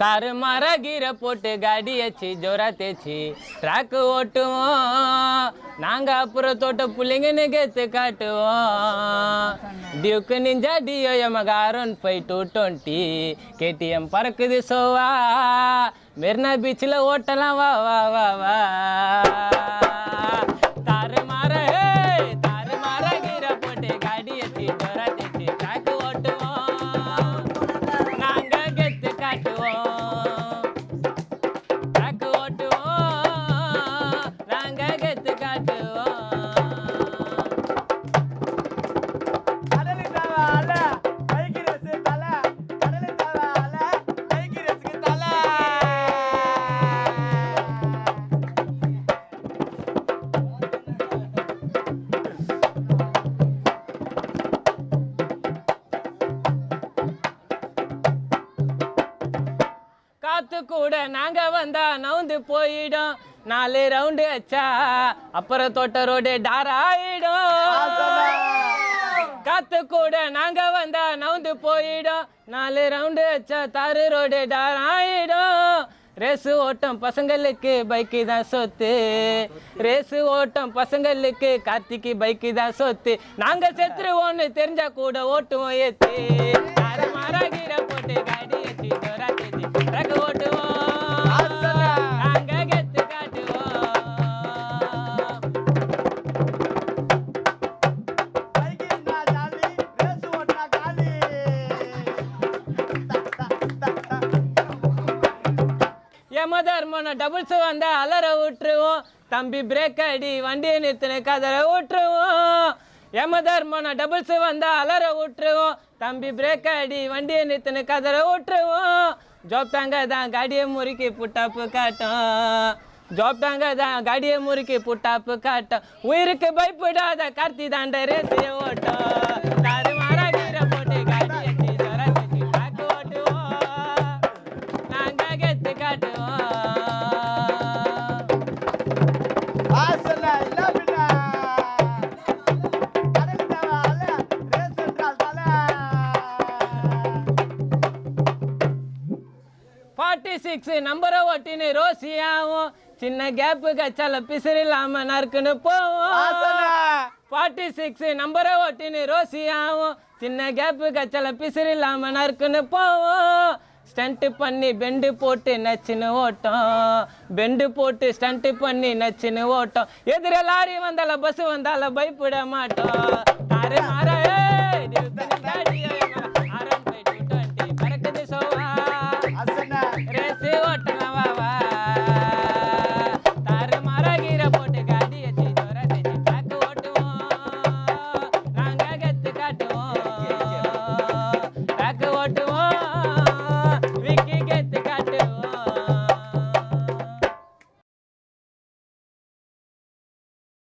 தாறு மாற கீரை போட்டு கடியச்சு வச்சு தேச்சு ட்ராக் ட்ராக்கு ஓட்டுவோம். நாங்க அப்புறம் தோட்ட புள்ளைங்கன்னு கேத்து காட்டுவோம். டியூக்கு நிஞ்சா டியோ எமகாரன் ஃபைவ் டூ டுவெண்ட்டி கேடிஎம் பறக்குது சோவா. மெரினா பீச்சில் ஓட்டலாம் வா வா வா வா. காத்து கூட நாங்க வந்தா நவுந்து போயிடும். நாலு ரவுண்டு அச்சா அப்புறம் தோட்ட ரோடு டாராயிடும் காத்து கூட நாங்க வந்தா நவுந்து போயிடும். நாலு ரவுண்டு அச்சா தாறு ரோடு டார் ஆயிடும். ரேசு ஓட்டம் பசங்களுக்கு பைக்கு தான் சொத்து. ரேசு ஓட்டம் பசங்களுக்கு கார்த்திக்கு பைக்கு தான் சொத்து. நாங்க செத்துருவோம்னு தெரிஞ்சா கூட ஓட்டுவோம் ஏத்து. மாறாகிற போட்டு யமதர்மன டபுள்ஸ் வந்தால் அலற விட்டுருவோம் தம்பி பிரேக் அடி வண்டியை நிறுத்தின கதற விட்டுருவோம் யமதர்மன டபுள்ஸ் வந்தால் அலற விட்டுருவோம் தம்பி பிரேக் அடி வண்டியை நிறுத்தின கதற விட்டுருவோம் ஜோப் தாங்க தான் காடியை முறுக்கி புட்டாப்பு காட்டும். ஜோப் தாங்க தான் காடியை முறுக்கி புட்டாப்பு காட்டும். உயிருக்கு பயப்படாத கார்த்தி தாண்ட ரேசிய ஓட்டம். சிக்ஸ் நம்பரை ஒட்டின்னு ரோசியாவும் சின்ன கேப்பு கச்சால பிசிறில்லாம நறுக்குன்னு போவோம் ஃபார்ட்டி சிக்ஸ் நம்பரை ஒட்டின்னு ரோசியாவும் சின்ன கேப்பு கச்சால பிசிறில்லாம நறுக்குன்னு போவோம் ஸ்டண்ட்டு பண்ணி பெண்டு போட்டு நச்சுன்னு ஓட்டம் பெண்டு போட்டு ஸ்டண்ட்டு பண்ணி நச்சுன்னு ஓட்டம் எதிர லாரி வந்தால பஸ் வந்தால பயப்பட மாட்டோம் தாறு மாற